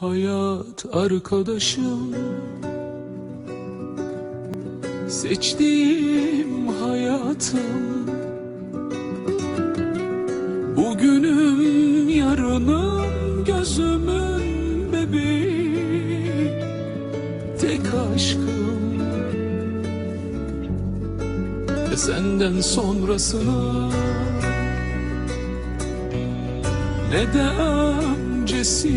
Hayat arkadaşım. Seçtiğim hayatım. Bugünüm yarınım gözümün bebeği. Tek aşkım. Ve senden sonrasını Ne de öncesine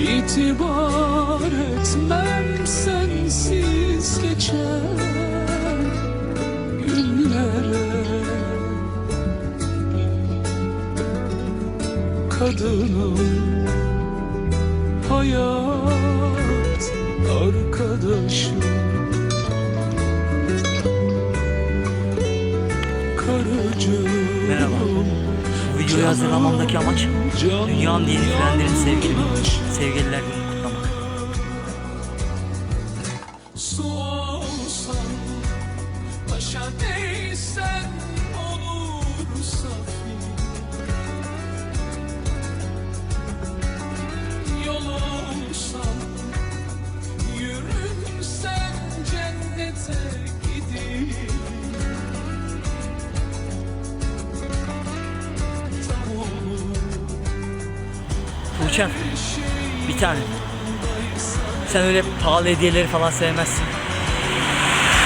İtibar etmem sensiz geçen günlere. Kadınım hayat arkadaşım Karıcığım. Merhaba. Videoyu hazırlamamdaki amaç dünyanın yeni frenlerini sevgili, sevgililer gününü kutlamak. Su olsan Taşa değsen Tuğçem, bir tane. Sen öyle pahalı hediyeleri falan sevmezsin.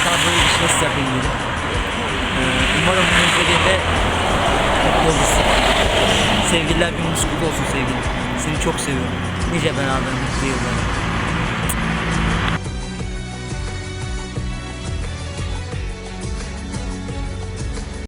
Daha böyle bir şey nasıl yapayım dedim. Ee, umarım bunu izlediğinde mutlu olursun. Sevgililer gününüz kutlu olsun sevgilim. Seni çok seviyorum. Nice beraber mutlu yıllar.